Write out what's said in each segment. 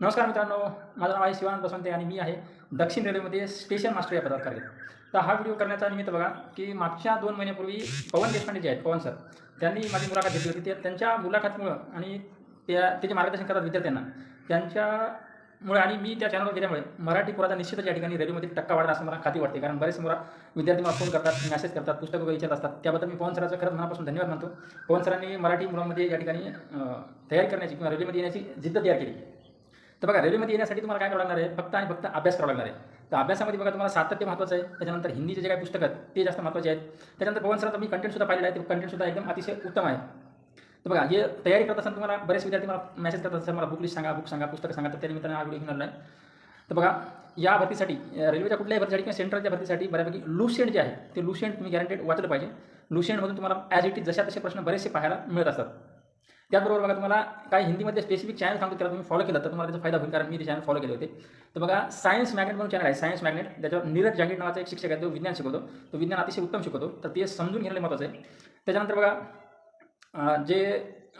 नमस्कार मित्रांनो माझं नाव आहे शिवानंद बसवंते आणि मी आहे दक्षिण रेल्वेमध्ये स्टेशन मास्टर या पदात कार्यरत तर हा व्हिडिओ करण्याचा निमित्त बघा की मागच्या दोन महिन्यापूर्वी पवन देशपांडे जे आहेत पवन सर त्यांनी माझी मुलाखत घेतली होती. त्या त्यांच्या मुलाखतीमुळं आणि त्या त्याचे मार्गदर्शन करतात विद्यार्थ्यांना त्यांच्यामुळे आणि मी त्या चॅनलवर गेल्यामुळे मराठी पुराचा निश्चितच या ठिकाणी रेल्वेमध्ये टक्का वाढला असं मला खाती वाटते. कारण बरेच मुला विद्यार्थी मला फोन करतात मेसेज करतात पुस्तकं वगैरे विचारत असतात. त्याबद्दल मी पवन सराचं खरंच मनापासून धन्यवाद मानतो. पवन सरांनी मराठी मुलांमध्ये या ठिकाणी तयारी करण्याची किंवा रेल्वेमध्ये येण्याची जिद्द तयार केली. तर बघा रेल्वेमध्ये येण्यासाठी तुम्हाला काय करावं लागणार आहे? फक्त आणि फक्त अभ्यास करावा लागणार आहे. तर अभ्यासामध्ये बघा तुम्हाला सातत्य महत्त्वाचं आहे. त्याच्यानंतर हिंदीचे जे काही पुस्तकं आहेत ते जास्त महत्त्वाचे आहेत. त्याच्यानंतर पवन सरांचा मी कंटेंटसुद्धा पाहिलेला आहे. ते कंटेंटसुद्धा एकदम अतिशय उत्तम आहे. तर बघा हे तयारी करत असताना तुम्हाला बरेच विद्यार्थी मला मेसेज करतात सर मला बुक लिस्ट सांगा बुक सांगा पुस्तकं सांगा. तर त्या निमित्ताने हा व्हिडिओ घेणार नाही आहे. तर बघा या भरतीसाठी रेल्वेच्या कुठल्याही भरतीसाठी किंवा सेंट्रलच्या भरतीसाठी बऱ्यापैकी लुसेंट जे आहे ते लुसेंट तुम्ही गॅरंटेड वाचलं पाहिजे. लुसेंटमधून तुम्हाला ॲज इट इज जशा तसे प्रश्न बरेचसे पाहायला मिळत असतात. त्याचबरोबर बघा तुम्हाला काही हिंदीमध्ये स्पेसिफिक चॅनल सांगतो त्याला तुम्ही फॉलो केलं तर तुम्हाला त्याचा फायदा होईल कारण मी ते चॅनल फॉलो केले होते. तर बघा सायन्स मॅग्नेट म्हणून चॅनल आहे सायन्स मॅग्नेट त्याच्यावर नीरज जागीट नावाचा एक शिक्षक आहे तो विज्ञान शिकवतो. तो विज्ञान अतिशय उत्तम शिकवतो. तर ते समजून घेणं महत्त्वाचं आहे. त्याच्यानंतर बघा जे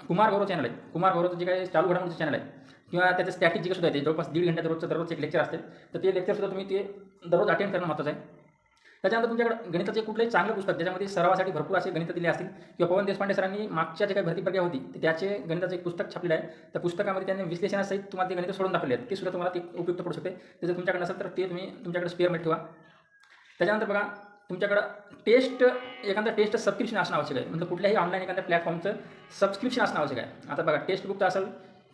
कुमार गौरव चॅनल आहे कुमार गौरवचं जे काही चालू घडामोडीचं चॅनल आहे किंवा त्याचं स्टॅटिक जे सुद्धा आहे ते जवळपास दीड घंटा दररोजचं दररोज एक लेक्चर असते. तर ते लेक्चरसुद्धा तुम्ही ते दररोज अटेंड करणं महत्त्वाचं आहे. त्याच्यानंतर तुमच्याकडे गणिताचे कुठलंही चांगलं पुस्तक ज्याच्यामध्ये सरावासाठी भरपूर असे गणित दिले असतील किंवा पवन देशपांडे सरांनी मागच्या जे काही भरती प्रक्रिया होती त्याचे गणिताचं एक पुस्तक छापलेलं आहे. त्या पुस्तकामध्ये त्यांनी विश्लेषणासहित तुम्हाला ते गणित सोडून दाखवले आहेत. ते सुद्धा तुम्हाला ते उपयुक्त पडू शकते. ते जर तुमच्याकडे नसेल तर ते तुम्ही तुमच्याकडे स्पेअरमेट ठेवा. त्याच्यानंतर बघा तुमच्याकडं टेस्ट एखादं टेस्ट सबस्क्रिप्शन असणं आवश्यक आहे. म्हणजे कुठल्याही ऑनलाईन एखाद्या प्लॅटफॉर्मचं सबस्क्रिप्शन असणं आवश्यक आहे. आता बघा टेस्ट बुकचं असेल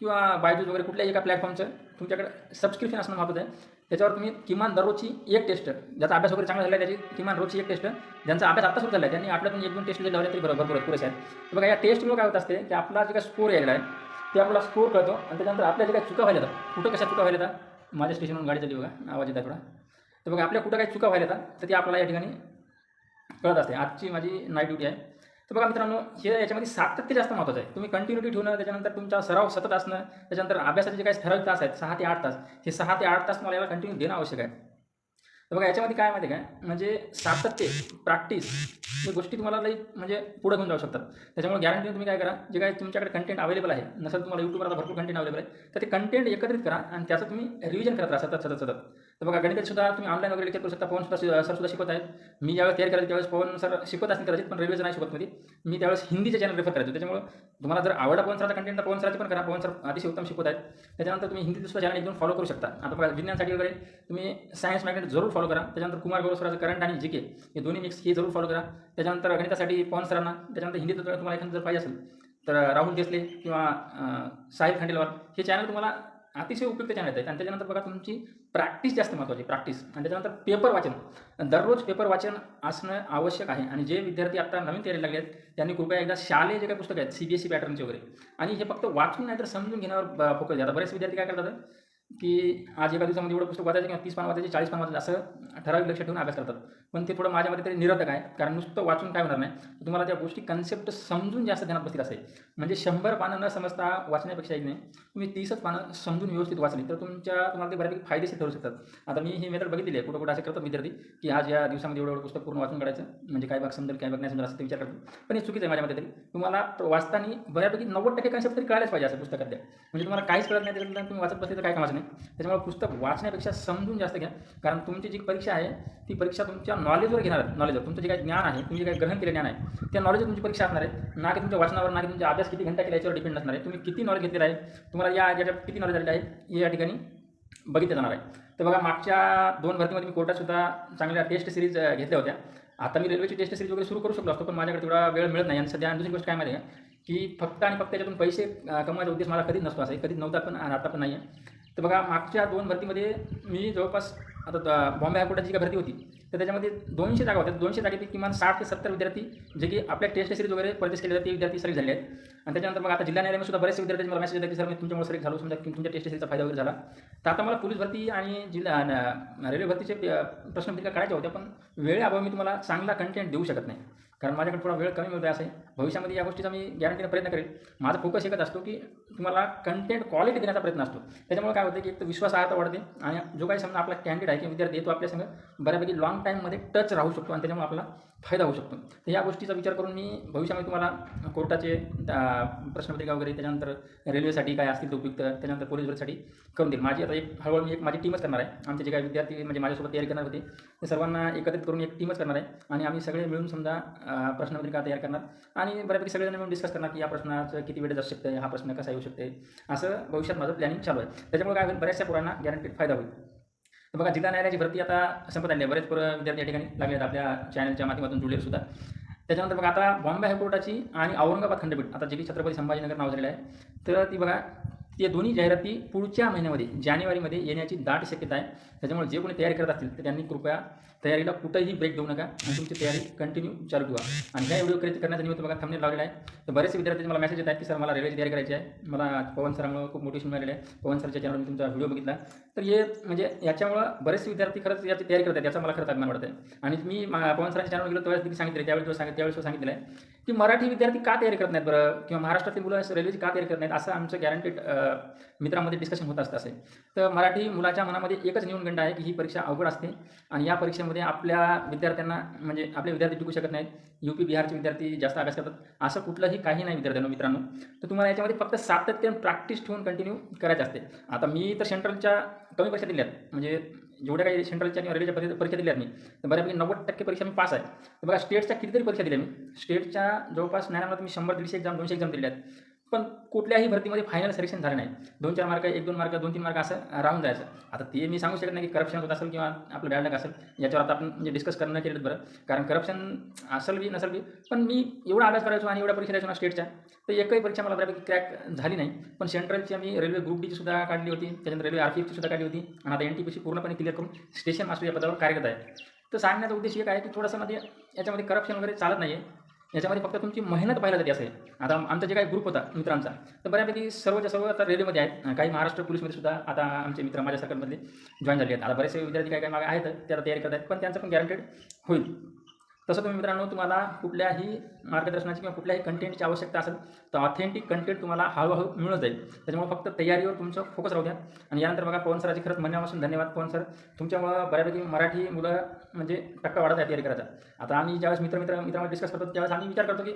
किंवा बायजूज वगैरे कुठल्याही एका प्लॅटफॉर्मचं तुमच्याकडे सबस्क्रिप्शन असणं महत्त्वाचं आहे. त्याच्यावर तुम्ही किमान दररोजची एक टेस्ट ज्याचा अभ्यास वगैरे चांगला झाला त्याची किमान रोजची एक टेस्ट ज्यांचा अभ्यास आता सुरू झाला आहे त्यांनी आपल्यातून एक दोन टेस्ट जरी लावल्या तरी बरोबर बरोबर पुरेसे आहेत. तर बघा या टेस्टमुळे काय होत असते की आपला जे काही स्कोर यायला आहे ते आपला स्कोर कळतो आणि त्याच्यानंतर आपल्या जे काही चुका व्हायला येतात कुठं कशा चुका व्हायला येतात माझ्या स्टेशनवरून गाडी चालली बघा आवाज येतात थोडा. तर बघा आपल्या कुठं काही चुका व्हायला येतात तर ते आपल्याला या ठिकाणी कळत असते. आजची माझी नाईट ड्युटी आहे. तर बघा मित्रांनो हे याच्यामध्ये सातत्य जास्त महत्त्वाचं आहे. तुम्ही कंटिन्युटी ठेवणं त्याच्यानंतर तुमचा सराव सतत असणं त्याच्यानंतर अभ्यासाचे जे काही ठराविक तास आहेत सहा ते आठ तास हे सहा ते आठ तास तुम्हाला याला कंटिन्यू देणं आवश्यक आहे. तर बघा याच्यामध्ये काय माहिती आहे काय म्हणजे सातत्य प्रॅक्टिस या गोष्टी तुम्हाला लई म्हणजे पुढे घेऊन जाऊ शकतात. त्याच्यामुळे गॅरंटी तुम्ही काय करा? जे काय तुमच्याकडे कंटेंट अवेलेबल आहे नसेल तुम्हाला यूट्यूबवर आता भरपूर कंटेंट अवेलेबल आहे तर ते कंटेंट एकत्रित करा आणि त्याचं तुम्ही रिव्हिजन करत राहा सतत सतत सतत. तर बघा गणितात सुद्धा तुम्ही ऑनलाईन वगैरे लेक्चर करू शकता. पवन सुद्धा सर सुद्धा शिकवत आहेत. मी ज्यावेळेस तयार करायचं त्यावेळेस पवन सर शिकवत असतील कदाचित पण रेल्वेचं नाही शिकवत मध्ये मी त्यावेळेस हिंदीचे चॅनल रेफर करायचो. त्याच्यामुळे तुम्हाला जर आवडा पवन सराचा कंटेंट पवन सराचे पण करा. पवन सर अतिशय उत्तम शिकवत आहेत. त्याच्यानंतर तुम्ही हिंदीचं सुद्धा चॅनल एकदम फॉलो करू शकता. आता बघा विज्ञानसाठी वगैरे तुम्ही सायन्स मॅग्नेट जरूर फॉलो करा. त्याच्यानंतर कुमार गौरव सराचं करंट आणि जी के हे दोन्ही मिक्स हे जरूर फॉलो करा. त्याच्यानंतर गणितासाठी पवन सरांना त्याच्यानंतर हिंदीत तुम्हाला एखादं जर पाहिजे असेल तर राहुल देसले किंवा साहिब खंडेलवाल हे चॅनल तुम्हाला अतिशय उपयुक्त चॅनल आहेत. आणि त्याच्यानंतर बघा तुमची प्रॅक्टिस जास्त महत्त्वाची प्रॅक्टिस आणि त्याच्यानंतर पेपर वाचन. दररोज पेपर वाचन असणं आवश्यक आहे. आणि जे विद्यार्थी आता नवीन तयारी लागले आहेत त्यांनी कृपया एकदा शालेय जे काही पुस्तक आहेत सी बी एस सी पॅटर्नचे वगैरे. आणि हे फक्त वाचून नाही तर समजून घेण्यावर फोकस द्या आता बरेच विद्यार्थी काय करतात? की आज एका दिवसामध्ये एवढं पुस्तक वाचायचं किंवा तीस पान वाचायचे चाळीस पान वाचायचे असं ठराविक लक्ष ठेवून अभ्यास करतात. पण ते थोडं माझ्यामध्ये तरी निरर्थक आहे कारण नुसतं वाचून काय होणार नाही. तुम्हाला त्या गोष्टी कन्सेप्ट समजून जास्त ध्यानात बसतील असेल म्हणजे शंभर पानं न समजता वाचण्यापेक्षा एक नाही. तुम्ही तीसच पानं समजून व्यवस्थित वाचली तर तुमच्या तुम्हाला ते बऱ्यापैकी फायदेशीर ठरू शकतात. आता मी ही मेथड बघितली आहे. कुठं कुठं असे करतात विद्यार्थी की आज या दिवसामध्ये एवढं एवढं पुस्तक पूर्ण वाचून काढायचं. म्हणजे काय भाग समजेल काय भाग नाही समजेल असं ते विचार करतो पण हे चुकीचं आहे माझ्या मते तरी. तुम्हाला वाचताना बऱ्यापैकी नव्वद टक्के कन्सेप्ट तरी कळायलाच पाहिजे असं पुस्तकात म्हणजे तुम्हाला काहीच कळत नाही त्याच्यानंतर तुम्ही वाचत बसले तर काय कामाचं नाही. त्याच्यामुळे पुस्तक वाचण्यापेक्षा समजून जास्त घ्या. कारण तुमची जी परीक्षा आहे ती परीक्षा तुमच्या नॉलेजवर घेणार आहे नॉलेजवर तुमचं जे काही ज्ञान आहे तुम्ही जे काही ग्रहण केले ज्ञान आहे त्या नॉलेजवर तुमची परीक्षा असणार आहे. ना की तुमच्या वाचनावर ना की तुमचा अभ्यास किती घंटा केला याच्यावर डिपेंड असणार आहे. तुम्ही किती नॉलेज घेतलेलं आहे तुम्हाला या याच्यात किती नॉलेज आलेलं आहे या ठिकाणी बघितलं जाणार आहे. तर बघा मागच्या दोन भरतीमध्ये मी कोर्टातसुद्धा चांगल्या टेस्ट सिरीज घेतल्या होत्या. आता मी रेल्वेची टेस्ट सिरीज वगैरे सुरू करू शकलो असतो पण माझ्याकडे तेवढा वेळ मिळत नाही. आणि सध्या दुसरी गोष्ट काय माहिती आहे की फक्त आणि फक्त त्याच्यातून पैसे कमवायचा उद्देश मला कधीच नसतो असं कधीच नव्हता पण आता पण नाही आहे तर बघा मागच्या दोन भरतीमध्ये मी जवळपास आता बॉम्बे हायकोर्टाची जी भरती होती तर त्याच्यामध्ये दोनशे जागा होत्या. दोनशे जागेपैकी किमान साठ ते सत्तर विद्यार्थी जे की आपल्या टेस्ट सिरीज वगैरे परचेस केले जाते विद्यार्थी सिलेक्ट झाले आहेत. आणि त्याच्यानंतर मग आता जिल्हा न्यायालयामध्ये सुद्धा बरेचसे विद्यार्थी मला मेसेज येतात की सर मी तुमच्यामुळे सिलेक्ट झालो समजा की तुमच्या टेस्ट सिरीजचा फायदा वगैरे झाला. तर आता मला पोलीस भरती आणि जिल्हा रेल्वे भरतीचे प्रश्नपत्रिका काढायच्या होत्या पण वेळेअभावी मी तुम्हाला चांगला कंटेंट देऊ शकत नाही. कारण माझ्याकडे थोडा वेळ कमी मिळतो आहे असं आहे भविष्यामध्ये या गोष्टीचा मी गॅरंटीने प्रयत्न करेल. माझा फोकस एकच असतो की तुम्हाला कंटेंट क्वालिटी देण्याचा प्रयत्न असतो. त्याच्यामुळे काय होतं की एक तर विश्वासार्हता वाढते आणि जो काही समजा आपला कॅन्डिडेट आहे की विद्यार्थी येतो तो आपल्या संग बऱ्यापैकी लॉंग टाईममध्ये टच राहू शकतो आणि त्याच्यामुळे आपला फायदा होऊ शकतो. तर या गोष्टीचा विचार करून मी भविष्यामध्ये तुम्हाला कोर्टाचे प्रश्नपत्रिका वगैरे त्याच्यानंतर रेल्वेसाठी काय असतील ते उपयुक्त त्याच्यानंतर पोलीस भरतीसाठी करून देईल. माझी आता एक हळूहळू मी एक माझी टीमच करणार आहे. आमचे जे काही विद्यार्थी म्हणजे माझ्यासोबत तयारी करणार होते ते सर्वांना एकत्रित करून एक टीमच करणार आहे. आणि आम्ही सगळे मिळून समजा प्रश्नपत्रिका तयार करणार. आणि बऱ्यापैकी सगळेजण मिळून डिस्कस करणार की या प्रश्नाचं किती वेळ जाऊ शकते हा प्रश्न कसा येऊ शकते. असं भविष्यात माझं प्लॅनिंग चालू आहे. त्याच्यामुळे काय होईल बऱ्याचशा पोरांना गॅरंटीड फायदा होईल. तर बघा जिल्हा न्यायालयाची भरती आता संपत आली आहे. बरेच पोरं विद्यार्थी या ठिकाणी लागले आहेत आपल्या चॅनलच्या माध्यमातून जुळले सुद्धा. त्याच्यानंतर बघा आता बॉम्बे हायकोर्टाची आणि औरंगाबाद खंडपीठ आता जी छत्रपती संभाजीनगर नाव झालेलं आहे तर ती बघा ते दोन्ही जाहिराती पुढच्या महिन्यामध्ये जानेवारीमध्ये येण्याची दाट शक्यता आहे. त्याच्यामुळे जे कोणी तयारी करत असतील तर त्यांनी कृपया तयारीला कुठंही ब्रेक देऊ नका. आणि तुमची तयारी कंटिन्यू चालू ठेवा. आणि ह्या व्हिडिओ क्रिएट करण्याचा निमित्त बघा थांबणे लावलेला आहे. तर बरेचसे विद्यार्थी मला मेसेज येत आहेत की सर मला रेल्वेची तयारी करायची आहे. मला पवन सरांमुळे खूप मोटिवेशन मिळालेलं आहे. पवन सरच्या चॅनलवर मी तुमचा व्हिडिओ बघितला. तर हे म्हणजे याच्यामुळं बरेचसे विद्यार्थी खरंच याची तयारी करत याचा मला खरंच अभिमान वाटत आहे आणि मी पवन सरांच्या चॅनलवर गेलो त्यावेळेस मी सांगितलं त्यावेळेस जो सांगितलं त्यावेळेस सांगितलं आहे की मराठी विद्यार्थी का तयारी करत नाहीत बरं? किंवा महाराष्ट्रातली मुलं रेल्वेची का तयारी करत नाहीत? असं आमचं गॅरंटेड मित्रांमध्ये डिस्कशन होत असतं असेल तर मराठी मुलाच्या मनामध्ये एकच न्यूनगंड आहे की ही परीक्षा अवघड असते. आणि या परीक्षेमध्ये आपल्या विद्यार्थ्यांना म्हणजे आपले विद्यार्थी टिकू शकत नाहीत. यू पी बिहारचे विद्यार्थी जास्त अभ्यास करतात. असं कुठलंही काही नाही विद्यार्थ्यांना मित्रांनो. तर तुम्हाला याच्यामध्ये फक्त सातत्य प्रॅक्टिस ठेवून कंटिन्यू करायचं असते. आता मी तर सेंट्रलच्या कमी परीक्षा दिल्यात. म्हणजे जेवढ्या काही सेंट्रलच्या आणि रेल्वेच्या परीक्षा परीक्षा दिल्यात मी तर बऱ्यापैकी नव्वद टक्के परीक्षा मी पास आहे. तर बघा स्टेटच्या कितीतरी परीक्षा दिल्या मी. स्टेटच्या जवळपास ज्ञानामध्ये मी शंभर दीडशे एक्झाम दोनशे एक्झाम दिल्या आहेत. पण कुठल्याही भरतीमध्ये फायनल सिलेक्शन झालं नाही. दोन चार मार्क एक दोन मार्क दोन तीन मार्क असं राहून जायचं. आता ते मी सांगू शकत नाही की करप्शन होत असेल किंवा आपलं बॅड असेल याच्यावर आता आपण म्हणजे डिस्कस करणं केलं बरं. कारण करप्शन असेल बी नसेल बी पण मी एवढा अभ्यास करायचो आणि एवढ्या परीक्षा द्यायचो ना स्टेटच्या तर एकही परीक्षा मला बऱ्यापैकी क्रॅक झाली नाही. पण सेंट्रलची आम्ही रेल्वे ग्रुप डीची सुद्धा काढली होती त्याच्यानंतर रेल्वे आर सुद्धा काढली होती. आणि आता एन टी पीची पूर्णपणे क्लिअर करून स्टेशन मास्टर या पदावर कार्यरत आहे. तर सांगण्याचा उद्देश एक आहे की थोडासा मध्ये याच्यामध्ये करप्शन वगैरे चालत नाही आहे याच्यामध्ये फक्त तुमची मेहनत पाहिलं जाते असेल. आता आमचा जे काही ग्रुप होता मित्रांचा तर बऱ्यापैकी सर्वच्या सर्व आता रेल्वेमध्ये आहेत. काही महाराष्ट्र पोलीसमध्ये सुद्धा आता आमचे मित्र माझ्या सर्कलमधले जॉईन झाले आहेत. आता बरेचसे विद्यार्थी काही काही मागे आहेत त्याला तयारी करत आहेत पण त्यांचं पण गॅरंटेड होईल. तसं तुम्ही मित्रांनो तुम्हाला कुठल्याही मार्गदर्शनाची किंवा कुठल्याही कंटेंटची आवश्यकता असेल तर ऑथेंटिक कंटेंट तुम्हाला हळूहळू मिळत जाईल. त्याच्यामुळे फक्त तयारीवर तुमचं फोकस राहू द्या. आणि यानंतर बघा पवन सराची खरंच मनापासून धन्यवाद. पवन सर तुमच्यामुळं बऱ्यापैकी मराठी मुलं म्हणजे टक्का वाढत आहे तयारी करायचा. आता आम्ही ज्यावेळेस मित्र मित्र मित्रांवर डिस्कस करतो त्यावेळेस आम्ही विचार करतो की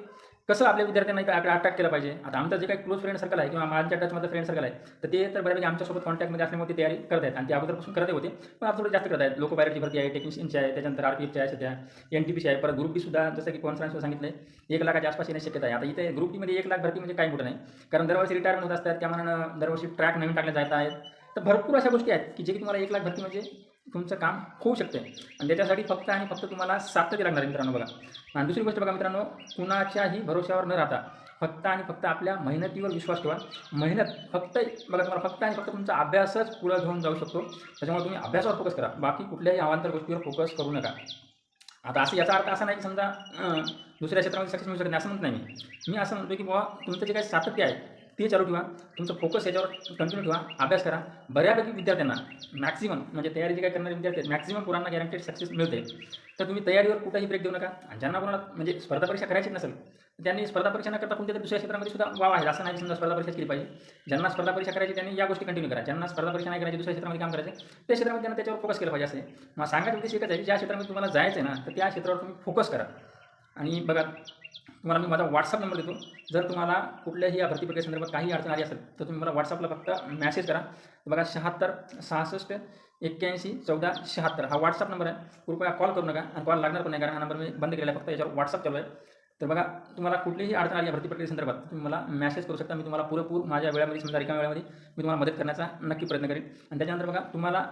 कसं आपल्या विद्यार्थ्यांना इकडे अटॅक केलं पाहिजे. आता आमचं जे काही क्लोज फ्रेंड सर्कल आहे किंवा माझ्या टचमधलं फ्रेंड सर्कल आहे तर ते तर बऱ्यापैकी आमच्यासोबत कॉन्टॅक्टमध्ये असल्यामुळे ते तयारी करत आहेत. आणि ते अगोदरपासून करत होते पण आता थोडं जास्त करत आहेत. लोक बाहेरची भरती आहे टेक्निशियनची आहे त्याच्यानंतर आर पी एफची आहे सध्या एन टी पीची आहे परत ग्रुप सुद्धा जसं की कॉन्फरन्सवर सांगितलं एक लाखाच्या आसपास येण्याची शक्यता आहे. आता इथे ग्रुप डीमध्ये एक लाख भरती म्हणजे काही मोठं नाही. कारण दरवर्षी रिटायरमेंट होत असतात. त्या दरवर्षी ट्रॅक नवीन टाकले जात आहेत. तर भरपूर अशा गोष्टी आहेत की जे की तुम्हाला एक लाख भरती म्हणजे तुमचं काम होऊ शकते आणि त्याच्यासाठी फक्त आणि फक्त तुम्हाला सातत्य लागणार आहे मित्रांनो बघा. आणि दुसरी गोष्ट बघा मित्रांनो कुणाच्याही भरोश्यावर न राहता फक्त आणि फक्त आपल्या मेहनतीवर विश्वास ठेवा. मेहनत फक्त बघा तुम्हाला फक्त आणि फक्त तुमचा अभ्यासच पुढं घेऊन जाऊ शकतो. त्याच्यामुळे तुम्ही अभ्यासावर फोकस करा. बाकी कुठल्याही अवांतर गोष्टीवर फोकस करू नका. आता असं याचा अर्थ असा नाही की समजा दुसऱ्या क्षेत्रामध्ये सक्सेस मिळू शकत नाही असं म्हणत नाही मी. मी असं म्हणतो की बाबा तुमचं जे काही सातत्य आहे ते चालू ठेवा. तुमचं फोकस याच्यावर कंटिन्यू ठेवा. अभ्यास करा. बऱ्यापैकी विद्यार्थ्यांना मॅक्सिमम म्हणजे तयारी जे काही करणारे विद्यार्थी आहेत मॅक्सिमम पोरांना गॅरंटेड सक्सेस मिळते. तर तुम्ही तयारीवर कुठंही ब्रेक देऊ नका. आणि ज्यांना कोणाला म्हणजे स्पर्धा परीक्षा करायची नसेल त्यांनी स्पर्धा परीक्षा न करता कोणत्या तरी दुसऱ्या क्षेत्रामध्ये सुद्धा वाव आहे असं नाही समजा स्पर्धा परीक्षा केली पाहिजे. ज्यांना स्पर्धा परीक्षा करायची त्यांनी या गोष्टी कंटिन्यू करा. ज्यांना स्पर्धा परीक्षा नाही करायची दुसऱ्या क्षेत्रामध्ये काम करायचं त्या क्षेत्रामध्ये त्यांना त्याच्यावर फोकस केलं पाहिजे असे. मग सांगायचं उद्देश एकच आहे की ज्या क्षेत्रामध्ये तुम्हाला जायचं आहे ना तर त्या क्षेत्रावर तुम्ही फोकस करा. आणि बघा तुम्हाला मी माझा व्हॉट्सअप नंबर देतो. जर तुम्हाला कुठल्याही या भरती प्रक्रियेसंदर्भात काही अडचण आली असेल तर तुम्ही मला व्हॉट्सअपला फक्त मेसेज करा. बघा शहात्तर सहासष्ट एक्क्याऐंशी चौदा शहात्तर. हा व्हॉट्सअप नंबर आहे. कृपया कॉल करू नका आणि कॉल लागणार पण नाही कारण हा नंबर मी बंद केलेला आहे. फक्त याच्यावर व्हॉट्सअप चालू आहे. तर बघा तुम्हाला कुठलीही अडचण आली या भरती प्रक्रियेसंदर्भात तुम्ही मला मेसेज करू शकता. मी तुम्हाला पुरेपूर माझ्या वेळामध्ये समजा रिकाम्या वेळामध्ये मी तुम्हाला मदत करण्याचा नक्की प्रयत्न करेन. आणि त्याच्यानंतर बघा तुम्हाला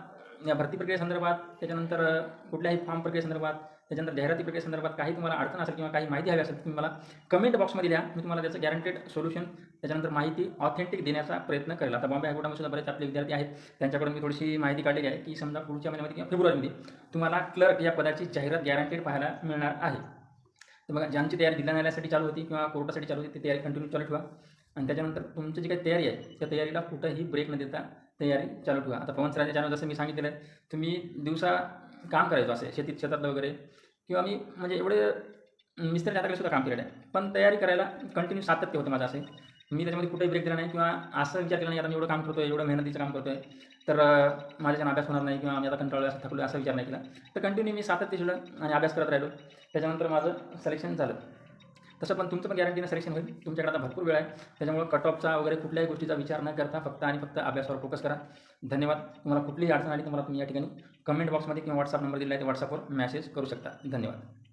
या भरती प्रक्रियेसंदर्भात त्याच्यानंतर कुठल्याही फॉर्म प्रक्रियेसंदर्भात त्याच्यानंतर जाहिराती प्रक्रियेसंदर्भात काही तुम्हाला अडचण असेल किंवा काही माहिती हवी असेल तुम्ही मला कमेंट बॉक्समध्ये द्या. मी तुम्हाला त्याचं गॅरंटेड सोल्युशन त्याच्यानंतर माहिती ऑथेंटिक देण्याचा प्रयत्न करेल. आता बॉम्बे हायकोर्टामध्ये सुद्धा बरेच आपले विद्यार्थी आहेत. त्यांच्याकडून मी थोडीशी माहिती काढलेली आहे की समजा पुढच्या महिन्यामध्ये किंवा फेब्रुवारीमध्ये तुम्हाला क्लर्क या पदाची जाहिरात गॅरंटेड पाहायला मिळणार आहे. तर बघा ज्यांची तयारी जिल्हा न्यायालयासाठी चालू होती किंवा कोर्टासाठी चालू होती ती तयारी कंटिन्यू चालू ठेवा. आणि त्याच्यानंतर तुमची जी काही तयारी आहे त्या तयारीला कुठंही ब्रेक न देता तयारी चालू ठेवा. आता पवन सरांच्या चॅनल जसं मी सांगितलेलं आहे तुम्ही दिवसा काम करायचो असे शेतीत शेतातलं वगैरे किंवा मी म्हणजे एवढे मिस्त्री हाताकडे सुद्धा काम केलेलं आहे. पण तयारी करायला कंटिन्यू सातत्य होतं माझं असे. मी त्याच्यामध्ये कुठेही ब्रेक दिला नाही किंवा असं विचार केला नाही आता मी एवढं काम करतो आहे एवढं मेहनतीचं काम करतो आहे तर अं, माझ्याच्यानं अभ्यास होणार नाही किंवा मी आता कंटाळलो असं थकलो असा विचार नाही केला. तर कंटिन्यू मी सातत्य शिवलं आणि अभ्यास करत राहिलो. त्याच्यानंतर माझं सिलेक्शन झालं. तसं पण तुमचं पण गॅरंटीनं सिलेक्शन होईल. तुमच्याकडे आता भरपूर वेळ आहे. त्याच्यामुळे कट ऑफचा वगैरे कुठल्याही गोष्टीचा विचार न करता फक्त आणि फक्त अभ्यासावर फोकस करा. धन्यवाद. तुम्हाला कुठलीही अडचण आली तुम्हाला तुम्ही या ठिकाणी कमेंट बॉक्समध्ये किंवा व्हॉट्सअप नंबर दिला आहे ते व्हॉट्सअपवर मेसेज करू शकता. धन्यवाद.